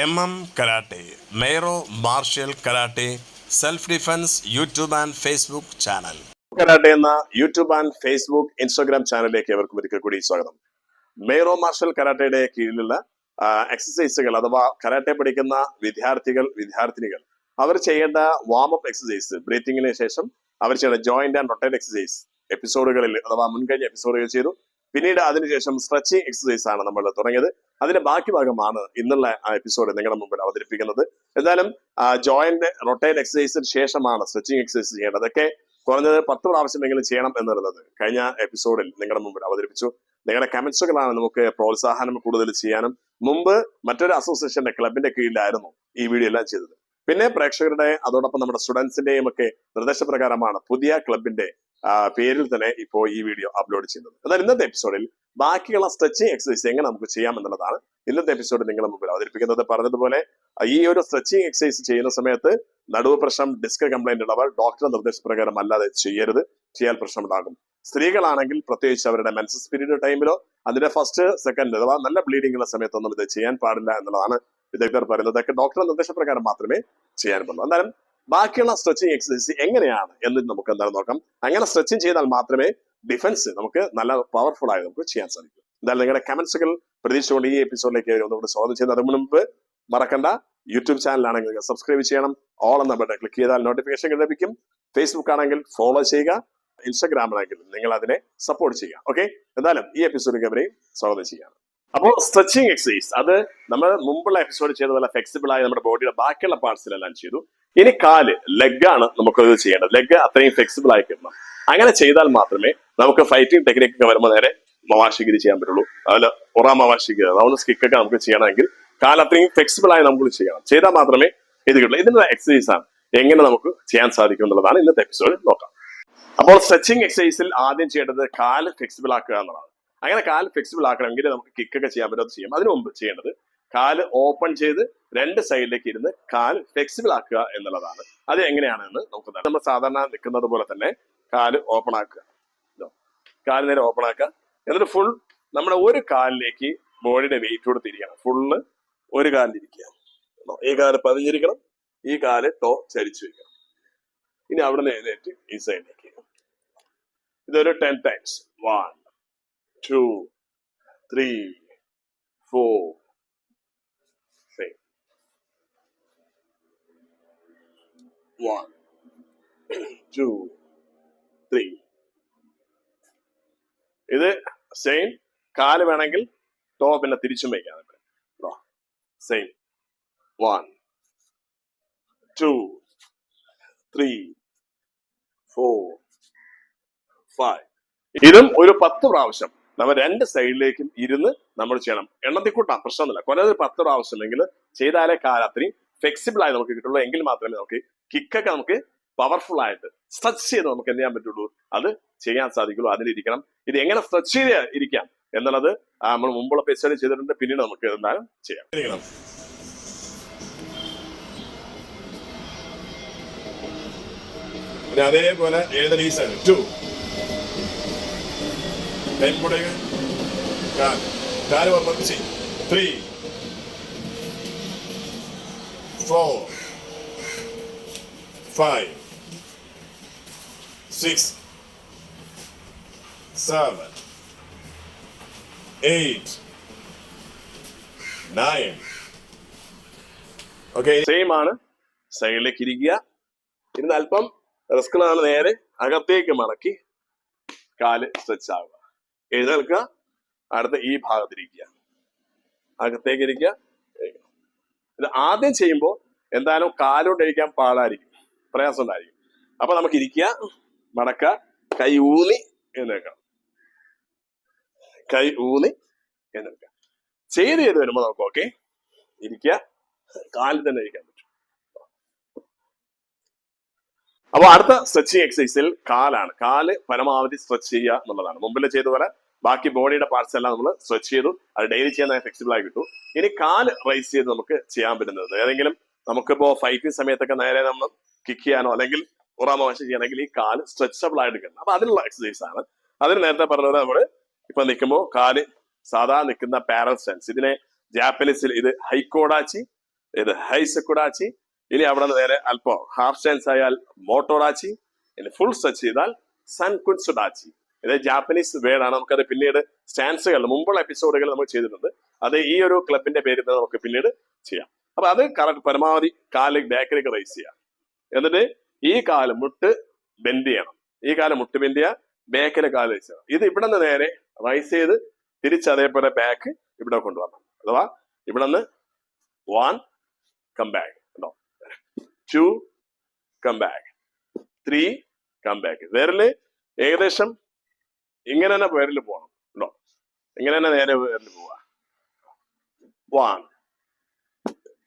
M M karate മെയ്റോ martial karate self defence YouTube and Facebook channel karate എന്ന YouTube and Facebook Instagram ചാനലിലേക്ക് എവർക്കും ഒരിക്കൽ കൂടി സ്വാഗതം. മെയ്റോ മാർഷൽ കരാട്ടയുടെ കീഴിലുള്ള എക്സസൈസുകൾ അഥവാ കരാട്ടെ പഠിക്കുന്ന വിദ്യാർത്ഥികൾ വിദ്യാർത്ഥിനികൾ അവർ ചെയ്യേണ്ട വാം അപ്പ് എക്സസൈസ് ബ്രീത്തിങ്ങിന് ശേഷം അവർ ചെയ്യേണ്ട ജോയിന്റ് ആൻഡ് റൊട്ടേറ്റ് എക്സസൈസ് എപ്പിസോഡുകളിൽ അഥവാ മുൻകഴിഞ്ഞ എപ്പിസോഡുകൾ ചെയ്തു. പിന്നീട് അതിനുശേഷം സ്ട്രെച്ചിങ് എക്സസൈസ് ആണ് നമ്മൾ തുടങ്ങിയത്. അതിന്റെ ബാക്കി ഭാഗമാണ് ഇന്നുള്ള എപ്പിസോഡ് നിങ്ങളുടെ മുമ്പിൽ അവതരിപ്പിക്കുന്നത്. എന്തായാലും ജോയിന്റ് റൊട്ടേറ്റ് എക്സസൈസിന് ശേഷമാണ് സ്ട്രെച്ചിങ് എക്സസൈസ് ചെയ്യേണ്ടത്. അതൊക്കെ കുറഞ്ഞത് പത്ത് പ്രാവശ്യമെങ്കിലും ചെയ്യണം എന്നുള്ളത് കഴിഞ്ഞ എപ്പിസോഡിൽ നിങ്ങളുടെ മുമ്പിൽ അവതരിപ്പിച്ചു. നിങ്ങളുടെ കമന്റ്സുകളാണ് നമുക്ക് പ്രോത്സാഹനം കൂടുതൽ ചെയ്യാനും. മുമ്പ് മറ്റൊരു അസോസിയേഷന്റെ ക്ലബിന്റെ കീഴിലായിരുന്നു ഈ വീഡിയോ എല്ലാം ചെയ്തത്. പിന്നെ പ്രേക്ഷകരുടെ അതോടൊപ്പം നമ്മുടെ സ്റ്റുഡൻസിന്റെയും ഒക്കെ നിർദ്ദേശപ്രകാരമാണ് പുതിയ ക്ലബിന്റെ പേരിൽ തന്നെ ഇപ്പോൾ ഈ വീഡിയോ അപ്ലോഡ് ചെയ്യുന്നത്. എന്നാൽ ഇന്നത്തെ എപ്പിസോഡിൽ ബാക്കിയുള്ള സ്ട്രെച്ചിങ് എക്സസൈസ് എങ്ങനെ നമുക്ക് ചെയ്യാം എന്നുള്ളതാണ് ഇന്നത്തെ എപ്പിസോഡ് നിങ്ങളുടെ മുമ്പിൽ അവതരിപ്പിക്കുന്നത്. പറഞ്ഞതുപോലെ ഈ ഒരു സ്ട്രെച്ചിങ് എക്സസൈസ് ചെയ്യുന്ന സമയത്ത് നടുവ് പ്രശ്നം ഡിസ്ക് കംപ്ലൈന്റ് ഉള്ളവർ ഡോക്ടറെ നിർദ്ദേശപ്രകാരം അല്ലാതെ ചെയ്യരുത്. ചെയ്യാൻ പ്രശ്നമുണ്ടാകും സ്ത്രീകളാണെങ്കിൽ പ്രത്യേകിച്ച് അവരുടെ മെൻസസ് പീരീഡ് ടൈമിലോ അതിന്റെ ഫസ്റ്റ് സെക്കൻഡ് അഥവാ നല്ല ബ്ലീഡിംഗ് ഉള്ള സമയത്തൊന്നും ഇത് ചെയ്യാൻ പാടില്ല എന്നുള്ളതാണ് വിദഗ്ധർ പറയുന്നത്. ഇതൊക്കെ ഡോക്ടറുടെ നിർദ്ദേശപ്രകാരം മാത്രമേ ചെയ്യാൻ പാടുള്ളൂ. എന്തായാലും ബാക്കിയുള്ള സ്ട്രെച്ചിങ് എക്സസൈസ് എങ്ങനെയാണ് എന്ന് നമുക്ക് എന്തായാലും നോക്കാം. അങ്ങനെ സ്ട്രെച്ചിങ് ചെയ്താൽ മാത്രമേ ഡിഫൻസ് നമുക്ക് നല്ല പവർഫുൾ ആയി നമുക്ക് ചെയ്യാൻ സാധിക്കൂ. എന്തായാലും നിങ്ങളുടെ കമന്റ്സുകൾ പ്രതീക്ഷിച്ചുകൊണ്ട് ഈ എപ്പിസോഡിലേക്ക് ഒന്നുകൂടി സ്വാഗതം ചെയ്യുന്നത് അതിന് മുൻപ് മറക്കണ്ട യൂട്യൂബ് ചാനലാണെങ്കിൽ സബ്സ്ക്രൈബ് ചെയ്യണം. ഓൾ എന്ന ബട്ടൺ ക്ലിക്ക് ചെയ്താൽ നോട്ടിഫിക്കേഷൻ ലഭിക്കും. ഫേസ്ബുക്ക് ആണെങ്കിൽ ഫോളോ ചെയ്യുക. ഇൻസ്റ്റാഗ്രാമിലാണെങ്കിൽ നിങ്ങൾ അതിനെ സപ്പോർട്ട് ചെയ്യുക. ഓക്കെ എന്തായാലും ഈ എപ്പിസോഡിലേക്ക് അവരെയും സ്വാഗതം ചെയ്യാം അപ്പോൾ സ്ട്രെച്ചിങ് എക്സസൈസ് അത് നമ്മൾ മുമ്പുള്ള എപ്പിസോഡ് ചെയ്ത പോലെ ഫ്ലെക്സിബിൾ ആയി നമ്മുടെ ബോഡിയുടെ ബാക്കിയുള്ള പാർട്സിലെല്ലാം ചെയ്തു. ഇനി കാൽ ലെഗ് ആണ് നമുക്കത് ചെയ്യേണ്ടത്. ലെഗ് അത്രയും ഫ്ലെക്സിബിൾ ആയി കിട്ടണം. അങ്ങനെ ചെയ്താൽ മാത്രമേ നമുക്ക് ഫൈറ്റിംഗ് ടെക്നിക് ഒക്കെ വരുമ്പോൾ നേരെ മവാശിഗിരി ചെയ്യാൻ പറ്റുള്ളൂ. അതുപോലെ ഒറാ മവാശിഗിരി റൗണ്ട് സ്കിക്ക് ഒക്കെ നമുക്ക് ചെയ്യണമെങ്കിൽ കാൽ അത്രയും ഫ്ലെക്സിബിൾ ആയി നമുക്ക് ചെയ്യണം. ചെയ്താൽ മാത്രമേ ഇത് കിട്ടുള്ളൂ. ഇതിന്റെ എക്സസൈസ് ആണ് എങ്ങനെ നമുക്ക് ചെയ്യാൻ സാധിക്കും എന്നുള്ളതാണ് ഇന്നത്തെ എപ്പിസോഡിൽ നോക്കാം. അപ്പോൾ സ്ട്രെച്ചിങ് എക്സസൈസിൽ ആദ്യം ചെയ്യേണ്ടത് കാൽ ഫ്ലെക്സിബിൾ ആക്കുക എന്നുള്ളതാണ്. അങ്ങനെ കാൽ ഫ്ലെക്സിബിൾ ആക്കണമെങ്കിൽ നമുക്ക് കിക്ക് ഒക്കെ ചെയ്യാൻ പറ്റും. ചെയ്യാം. അതിനു മുമ്പ് ചെയ്യേണ്ടത് കാൽ ഓപ്പൺ ചെയ്ത് രണ്ട് സൈഡിലേക്ക് ഇരുന്ന് കാൽ ഫ്ലെക്സിബിൾ ആക്കുക എന്നുള്ളതാണ്. അത് എങ്ങനെയാണെന്ന് നമുക്ക്. നമ്മൾ സാധാരണ നിൽക്കുന്നത് പോലെ തന്നെ കാൽ ഓപ്പൺ ആക്കുക. കാൽ നേരെ ഓപ്പൺ ആക്കുക. എന്നിട്ട് ഫുൾ നമ്മുടെ ഒരു കാലിലേക്ക് ബോഡിയുടെ വെയിറ്റ് കൊടുത്തിരിക്കണം ഫുള്ള് ഒരു കാലിലിരിക്കുക. ഈ കാൽ പതിഞ്ഞിരിക്കണം. ഈ കാൽ ടോ ചരിച്ചു വെക്കണം. ഇനി അവിടെ നിന്ന് എഴുന്നേറ്റ് ഈ സൈഡിലേക്ക് ഇതൊരു ten times one two three four five one two ഇത് സെയിം കാൽ വേണമെങ്കിൽ ടോ പിന്നെ തിരിച്ചും വയ്ക്കാം same one two three four five ഇതും ഒരു പത്ത് പ്രാവശ്യം. നമ്മൾ രണ്ട് സൈഡിലേക്കും ഇരുന്ന് നമ്മൾ ചെയ്യണം. എണ്ണത്തിൽ കൂട്ടാം പ്രശ്നമൊന്നുമില്ല കൊല്ലത്തിൽ പത്ത് പ്രാവശ്യം ഇല്ലെങ്കിൽ ചെയ്താലേ കാലം അത്രയും ഫ്ലെക്സിബിൾ ആയി നമുക്ക് കിട്ടുള്ളൂ. എങ്കിൽ മാത്രമേ നമുക്ക് കിക്കൊക്കെ നമുക്ക് പവർഫുൾ ആയിട്ട് സ്ട്രെച്ച് ചെയ്ത് നമുക്ക് എന്ത് ചെയ്യാൻ പറ്റുള്ളൂ? അത് ചെയ്യാൻ സാധിക്കുള്ളൂ. അതിലിരിക്കണം. ഇത് എങ്ങനെ സ്ട്രെച്ച് ചെയ്ത് ഇരിക്കാം എന്നുള്ളത് നമ്മൾ മുമ്പുള്ള എപ്പിസോഡ് ചെയ്തിട്ടുണ്ട്. പിന്നീട് നമുക്ക് എന്തായാലും ചെയ്യാം. പിന്നെ അതേപോലെ സൈഡ് ടു നെൽമുടക കാൽ കാൽ വർദ്ധിച്ച് three four five six seven eight nine okay same ആണ്. സൈഡിലേക്ക് ഇരിക്കുക. ഇരുന്ന് അല്പം റിസ്കളാണ് നേരെ അകത്തേക്ക് മടക്കി കാൽ സ്ട്രെച്ച് ആവുക. എഴുന്നേൽക്കുക. അടുത്ത ഈ ഭാഗത്തിരിക്കുക. അകത്തേക്ക് ഇരിക്കുക. ഇത് ആദ്യം ചെയ്യുമ്പോൾ എന്തായാലും കാലുകൊണ്ട് ഇരിക്കാൻ പാടായിരിക്കും. പ്രയാസം ഉണ്ടായിരിക്കും. അപ്പൊ നമുക്ക് ഇരിക്കുക മടക്ക കൈ ഊന്നി എഴുന്നേൽക്കണം. കൈ ഊന്നി എഴുന്നേൽക്കുക. ചെയ്ത് ചെയ്ത് വരുമ്പോൾ നമുക്ക് ഓക്കെ ഇരിക്കുക. കാലിൽ തന്നെ ഇരിക്കാൻ പറ്റും. അപ്പൊ അടുത്ത സ്ട്രെച്ചിങ് എക്സസൈസിൽ കാലാണ്. കാൽ പരമാവധി സ്ട്രെച്ച് ചെയ്യുക എന്നുള്ളതാണ്. മുമ്പിൽ ചെയ്ത പോലെ ബാക്കി ബോഡിയുടെ പാർട്സ് എല്ലാം നമ്മൾ സ്ട്രെച്ച് ചെയ്തു അത് ഡെയിലി ചെയ്യാൻ ഫ്ലെക്സിബിൾ ആയി കിട്ടും. ഇനി കാൽ റൈസ് ചെയ്ത് നമുക്ക് ചെയ്യാൻ പറ്റുന്നത് ഏതെങ്കിലും നമുക്കിപ്പോ ഫൈറ്റിംഗ് സമയത്തൊക്കെ നേരെ നമ്മൾ കിക്ക് ചെയ്യാനോ അല്ലെങ്കിൽ ഉറാമവശം ചെയ്യണമെങ്കിൽ ഈ കാൽ സ്ട്രെച്ചബിൾ ആയിട്ട് കിട്ടണം അപ്പൊ അതിനുള്ള എക്സസൈസ് ആണ്. അതിന് നേരത്തെ പറഞ്ഞത് നമ്മൾ ഇപ്പൊ നിൽക്കുമ്പോൾ കാൽ സാധാ നിൽക്കുന്ന പാരൽ സ്റ്റൻസ് ഇതിനെ ജാപ്പനീസിൽ ഇത് ഹൈക്കോഡാച്ചി ഇത് ഹൈസക്കുഡാച്ചി ഇനി അവിടെ നിന്ന് നേരെ അല്പം ഹാഫ് സ്റ്റൻസ് ആയാൽ മോട്ടോറാച്ചി ഇനി ഫുൾ സ്ട്രെച്ച് ചെയ്താൽ സൺകുൻസുഡാച്ചി ഇത് ജാപ്പനീസ് വേർഡാണ് നമുക്കത് പിന്നീട് സ്റ്റാൻസുകൾ മുമ്പുള്ള എപ്പിസോഡുകൾ നമ്മൾ ചെയ്തിട്ടുണ്ട്. അത് ഈ ഒരു ക്ലബിന്റെ പേരിൽ നമുക്ക് പിന്നീട് ചെയ്യാം. അപ്പൊ അത് കറക്റ്റ് പരമാവധി കാൽ ബാക്കിലേക്ക് റൈസ് ചെയ്യാം. എന്നിട്ട് ഈ കാൽ മുട്ട് ബെൻഡ് ചെയ്യണം. ഈ കാൽ മുട്ട് ബെൻഡ് ചെയ്യുക ബാക്കിലെ കാൽ റൈസ് ചെയ്യണം. ഇത് ഇവിടെ നിന്ന് നേരെ റൈസ് ചെയ്ത് തിരിച്ച് അതേപോലെ ബാക്ക് ഇവിടെ കൊണ്ടുവരണം. അഥവാ ഇവിടെ നിന്ന് വൺ കം ബാക്ക് ഉണ്ടോ two come back three come back വിരൽ ഏകദേശം ഇങ്ങനെ തന്നെ പേരിൽ പോകണം കേട്ടോ ഇങ്ങനെ തന്നെ നേരെ പേരിൽ പോവാ. വൺ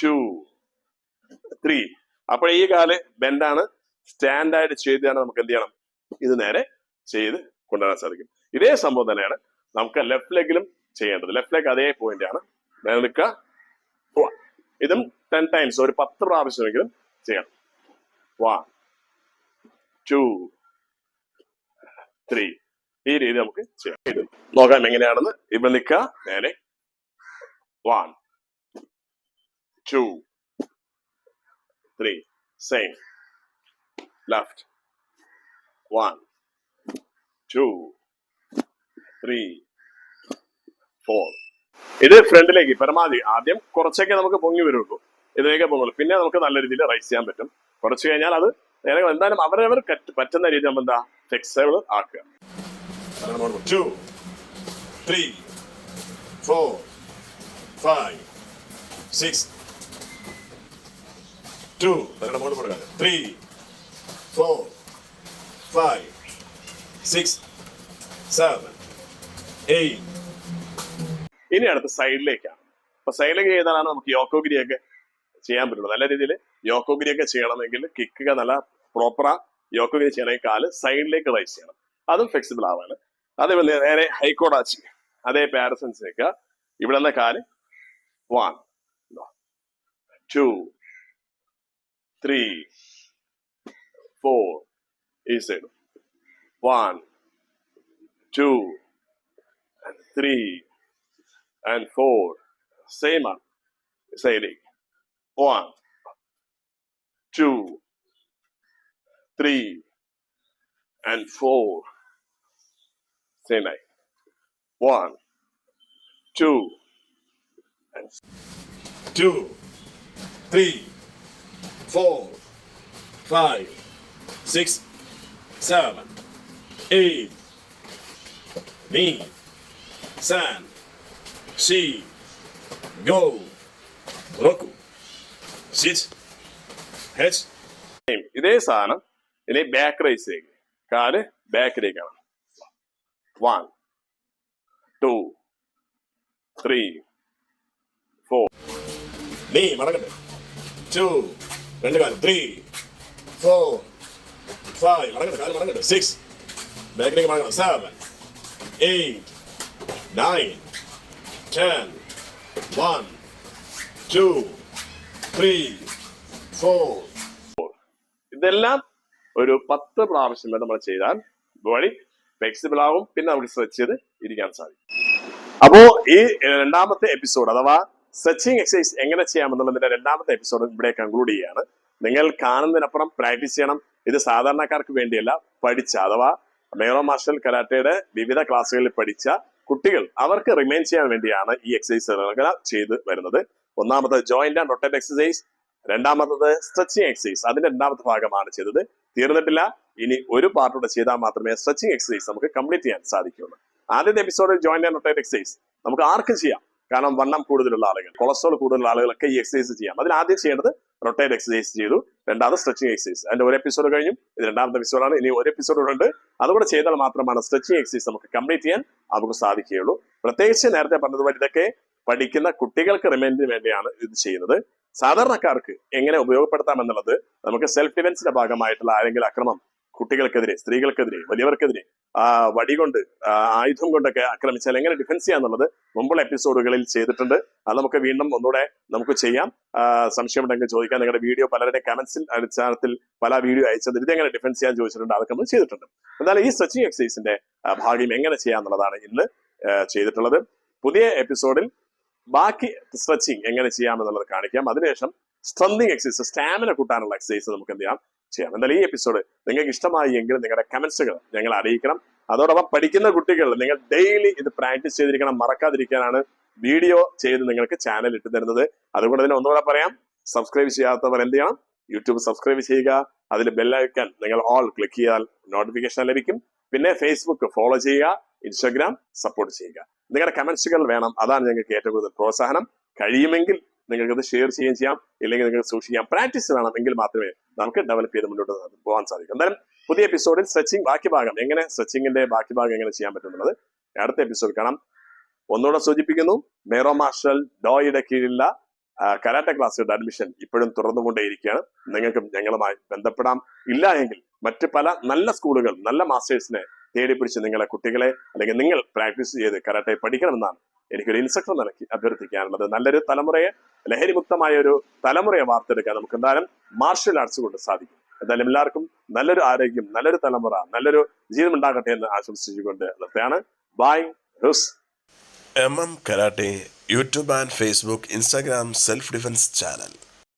ടു ത്രീ അപ്പോൾ ഈ കാൽ ബെൻഡാണ് സ്റ്റാൻഡായിട്ട് ചെയ്താണ് നമുക്ക് എന്ത് ചെയ്യണം? ഇത് നേരെ ചെയ്ത് കൊണ്ടുവരാൻ സാധിക്കും. ഇതേ സംഭവം തന്നെയാണ് നമുക്ക് ലെഫ്റ്റ് ലെഗിലും ചെയ്യേണ്ടത്. ലെഫ്റ്റ് ലെഗ് അതേ പോയിന്റ് ആണ്. നേരെ നിൽക്കുക. പോവാ ഇതും ടെൻ ടൈംസ് ഒരു പത്ത് പ്രാവശ്യമെങ്കിലും ചെയ്യണം. വൺ ടു ത്രീ ഈ രീതി നമുക്ക് ചെയ്യാം. നോക്കാം എങ്ങനെയാണെന്ന്. ഇവിടെ നിൽക്കുക. നേരെ. One two three same left one two three four ഇത് ഫ്രണ്ടിലേക്ക് പരമാവധി. ആദ്യം കുറച്ചൊക്കെ നമുക്ക് പൊങ്ങി വരുള്ളൂ. ഇതിലേക്ക് പൊങ്ങുള്ളൂ. പിന്നെ നമുക്ക് നല്ല രീതിയിൽ റൈസ് ചെയ്യാൻ പറ്റും. കുറച്ച് കഴിഞ്ഞാൽ അത് നേരെ എന്തായാലും അവരവർ പറ്റുന്ന രീതി നമ്മൾ എന്താ? ഫ്ലെക്സിബിൾ ആക്കുക. Two three four five six two മുകളിൽ കൊടുക്കാം three four five six seven eight ഇനി അടുത്ത സൈഡിലേക്കാണ്. അപ്പൊ സൈഡിലേക്ക് ചെയ്താലാണ് നമുക്ക് യോക്കോഗിരിയൊക്കെ ചെയ്യാൻ പറ്റുള്ളൂ. നല്ല രീതിയിൽ യോക്കോഗിരിയൊക്കെ ചെയ്യണമെങ്കിൽ കിക്കുക നല്ല പ്രോപ്പറാ യോക്കോഗിരി ചെയ്യണമെങ്കിൽ കാൽ സൈഡിലേക്ക് റൈസ് ചെയ്യണം. അതും ഫ്ലെക്സിബിൾ ആവാണ് അതേപോലെ നേരെ ഹൈക്കോടാച്ചി അതേ പാരസൻസിലേക്ക്. ഇവിടെ നിന്ന് കാൽ? വൺ ടു ത്രീ ഫോർ ഈ side one two three and four same ആണ്. സൈഡിലേക്ക് one two three and four. Sinai. One, two, and two, three, four, five, six, seven, eight, nine, ten, she, go, roku, sit, hech. ഇതേ സാധനം ഇനി bakery ചെയ്യും കാല് bakery കാണാം one two, three, four. നീ മടങ്ങട്ടെ to രണ്ട് കാലം. ത്രീ ഫോർ ഫൈവ് മടങ്ങട്ടെ കാലം മടങ്ങട്ടെ സിക്സ് ബാക്കിലേക്ക് മടങ്ങണം seven eight nine ten one two three four ഇതെല്ലാം ഒരു പത്ത് പ്രാവശ്യം നമ്മൾ ചെയ്താൽ. വഴി ഫ്ലെക്സിബിൾ ആവും പിന്നെ നമുക്ക് സ്ട്രെച്ച് ചെയ്ത് ഇരിക്കാൻ സാധിക്കും. അപ്പോ ഈ രണ്ടാമത്തെ എപ്പിസോഡ് അഥവാ സ്ട്രെച്ചിങ് എക്സസൈസ് എങ്ങനെ ചെയ്യാമെന്നുള്ളതിന്റെ രണ്ടാമത്തെ എപ്പിസോഡ് ഇവിടെ കൺക്ലൂഡ് ചെയ്യാണ്. നിങ്ങൾ കാണുന്നതിനപ്പുറം പ്രാക്ടീസ് ചെയ്യണം. ഇത് സാധാരണക്കാർക്ക് വേണ്ടിയല്ല പഠിച്ച അഥവാ മേറോ മാർഷൽ കരാട്ടയുടെ വിവിധ ക്ലാസ്സുകളിൽ പഠിച്ച കുട്ടികൾ അവർക്ക് റിമൈൻ ചെയ്യാൻ വേണ്ടിയാണ് ഈ എക്സസൈസ് ചെയ്ത് വരുന്നത്. ഒന്നാമത് ജോയിന്റ് ആൻഡ് റൊട്ടേറ്റ് എക്സസൈസ് രണ്ടാമത്തത് സ്ട്രെച്ചിങ് എക്സസൈസ് അതിന്റെ രണ്ടാമത്തെ ഭാഗമാണ് ചെയ്തത്. തീർന്നിട്ടില്ല. ഇനി ഒരു പാർട്ടൂടെ ചെയ്താൽ മാത്രമേ സ്ട്രെച്ചിങ് എക്സസൈസ് നമുക്ക് കംപ്ലീറ്റ് ചെയ്യാൻ സാധിക്കുകയുള്ളൂ. ആദ്യത്തെ എപ്പിസോഡിൽ ജോയിൻ ആൻഡ് റൊട്ടേറ്റ് എക്സസൈസ് നമുക്ക് ആർക്കും ചെയ്യാം. കാരണം വണ്ണം കൂടുതലുള്ള ആളുകൾ കൊളസ്ട്രോൾ കൂടുതലുള്ള ആളുകളൊക്കെ ഈ എക്സസൈസ് ചെയ്യാം. അതിൽ ആദ്യം ചെയ്യേണ്ടത് റൊട്ടേറ്റ് എക്സസൈസ് ചെയ്തു. രണ്ടാമത് സ്ട്രെച്ചിങ് എക്സസൈസ് അതിന്റെ ഒരു എപ്പിസോഡ് കഴിഞ്ഞു. ഇത് രണ്ടാമത്തെ എപ്പിസോഡാണ് ഇനി ഒരു എപ്പിസോഡ് ഉണ്ട്. അതുകൂടെ ചെയ്താൽ മാത്രമാണ് സ്ട്രെച്ചിങ് എക്സസൈസ് നമുക്ക് കംപ്ലീറ്റ് ചെയ്യാൻ നമുക്ക് സാധിക്കുകയുള്ളൂ. പ്രത്യേകിച്ച് നേരത്തെ പറഞ്ഞതുപോലെ ഇതൊക്കെ പഠിക്കുന്ന കുട്ടികൾക്ക് റിമൈൻഡിന് വേണ്ടിയാണ് ഇത് ചെയ്യുന്നത്. സാധാരണക്കാർക്ക് എങ്ങനെ ഉപയോഗപ്പെടുത്താം എന്നുള്ളത് നമുക്ക് സെൽഫ് ഡിഫൻസിന്റെ ഭാഗമായിട്ടുള്ള ആരെങ്കിലും അക്രമം കുട്ടികൾക്കെതിരെ സ്ത്രീകൾക്കെതിരെ വലിയവർക്കെതിരെ ആ വടി കൊണ്ട് ആയുധം കൊണ്ടൊക്കെ ആക്രമിച്ചാൽ എങ്ങനെ ഡിഫൻസ് ചെയ്യാന്നുള്ളത് മുമ്പുള്ള എപ്പിസോഡുകളിൽ ചെയ്തിട്ടുണ്ട്. അത് നമുക്ക് വീണ്ടും ഒന്നുകൂടെ നമുക്ക് ചെയ്യാം. സംശയം സംശയമുണ്ടെങ്കിൽ ചോദിക്കാം. നിങ്ങളുടെ വീഡിയോ പലരുടെ കമന്റ്സിൽ അടിസ്ഥാനത്തിൽ പല വീഡിയോ അയച്ചത് എങ്ങനെ ഡിഫൻസ് ചെയ്യാൻ ചോദിച്ചിട്ടുണ്ട് അതൊക്കെ നമ്മൾ ചെയ്തിട്ടുണ്ട്. എന്നാലും ഈ സ്ട്രെച്ചിങ് എക്സസൈസിന്റെ ഭാഗ്യം എങ്ങനെ ചെയ്യാന്നുള്ളതാണ് ഇന്ന് ചെയ്തിട്ടുള്ളത്. പുതിയ എപ്പിസോഡിൽ ബാക്കി സ്ട്രെച്ചിങ് എങ്ങനെ ചെയ്യാമെന്നുള്ളത് കാണിക്കാം. അതിനുശേഷം സ്ട്രെങ് എക്സസൈസ് സ്റ്റാമിന കൂട്ടാനുള്ള എക്സസൈസ് നമുക്ക് എന്ത് ചെയ്യാം? ചെയ്യാം. എന്തായാലും ഈ എപ്പിസോഡ് നിങ്ങൾക്ക് ഇഷ്ടമായി എങ്കിൽ നിങ്ങളുടെ കമന്റ്സുകൾ ഞങ്ങൾ അറിയിക്കണം. അതോടൊപ്പം പഠിക്കുന്ന കുട്ടികൾ നിങ്ങൾ ഡെയിലി ഇത് പ്രാക്ടീസ് ചെയ്തിരിക്കണം മറക്കാതിരിക്കാനാണ് വീഡിയോ ചെയ്ത് നിങ്ങൾക്ക് ചാനൽ ഇട്ടു തരുന്നത്. അതുകൊണ്ട് തന്നെ ഒന്നുകൂടെ പറയാം. സബ്സ്ക്രൈബ് ചെയ്യാത്തവർ എന്ത് ചെയ്യണം? യൂട്യൂബ് സബ്സ്ക്രൈബ് ചെയ്യുക. അതിൽ ബെല്ലൈക്കൻ നിങ്ങൾ ഓൾ ക്ലിക്ക് ചെയ്താൽ നോട്ടിഫിക്കേഷൻ ലഭിക്കും. പിന്നെ ഫേസ്ബുക്ക് ഫോളോ ചെയ്യുക. ഇൻസ്റ്റാഗ്രാം സപ്പോർട്ട് ചെയ്യുക. നിങ്ങളുടെ കമന്റ്സുകൾ വേണം. അതാണ് ഞങ്ങൾക്ക് ഏറ്റവും കൂടുതൽ പ്രോത്സാഹനം. കഴിയുമെങ്കിൽ നിങ്ങൾക്ക് ഇത് ഷെയർ ചെയ്യുകയും ചെയ്യാം. ഇല്ലെങ്കിൽ നിങ്ങൾക്ക് സൂക്ഷിക്കാം. പ്രാക്ടീസ് വേണം എങ്കിൽ മാത്രമേ നമുക്ക് ഡെവലപ്പ് ചെയ്ത് മുന്നോട്ട് പോകാൻ സാധിക്കും. എന്തായാലും പുതിയ എപ്പിസോഡിൽ സ്ട്രെച്ചിങ് ബാക്കി ഭാഗം. എങ്ങനെ സ്ട്രെച്ചിങ്ങിന്റെ ബാക്കി ഭാഗം എങ്ങനെ ചെയ്യാൻ പറ്റുന്നുള്ളത് അടുത്ത എപ്പിസോഡ് കാണാം. ഒന്നുകൂടെ സൂചിപ്പിക്കുന്നു മേറോ മാർഷൽ ഡോയുടെ കീഴിലുള്ള കരാട്ടെ ക്ലാസ്സുകളുടെ അഡ്മിഷൻ ഇപ്പോഴും തുറന്നുകൊണ്ടേയിരിക്കുകയാണ് നിങ്ങൾക്കും ഞങ്ങളുമായി ബന്ധപ്പെടാം. ഇല്ല എങ്കിൽ മറ്റ് പല നല്ല സ്കൂളുകൾ നല്ല മാസ്റ്റേഴ്സിനെ തേടി പിടിച്ച് നിങ്ങളെ കുട്ടികളെ അല്ലെങ്കിൽ നിങ്ങൾ പ്രാക്ടീസ് ചെയ്ത് കരാട്ടെ പഠിക്കണമെന്നാണ് എനിക്കൊരു ഇൻസ്ട്രക്ടർ നൽകി അഭ്യർത്ഥിക്കാനുള്ളത്. നല്ലൊരു തലമുറയെ ലഹരിമുക്തമായ ഒരു തലമുറയെ വാർത്തെടുക്കാൻ നമുക്ക് എന്തായാലും മാർഷൽ ആർട്സ് കൊണ്ട് സാധിക്കും. എന്തായാലും എല്ലാവർക്കും നല്ലൊരു ആരോഗ്യം നല്ലൊരു തലമുറ നല്ലൊരു ജീവിതം ഉണ്ടാകട്ടെ എന്ന് ആശംസിച്ചുകൊണ്ട് നിർത്തുകയാണ്. Bye who's M M karate YouTube and Facebook Instagram self defence channel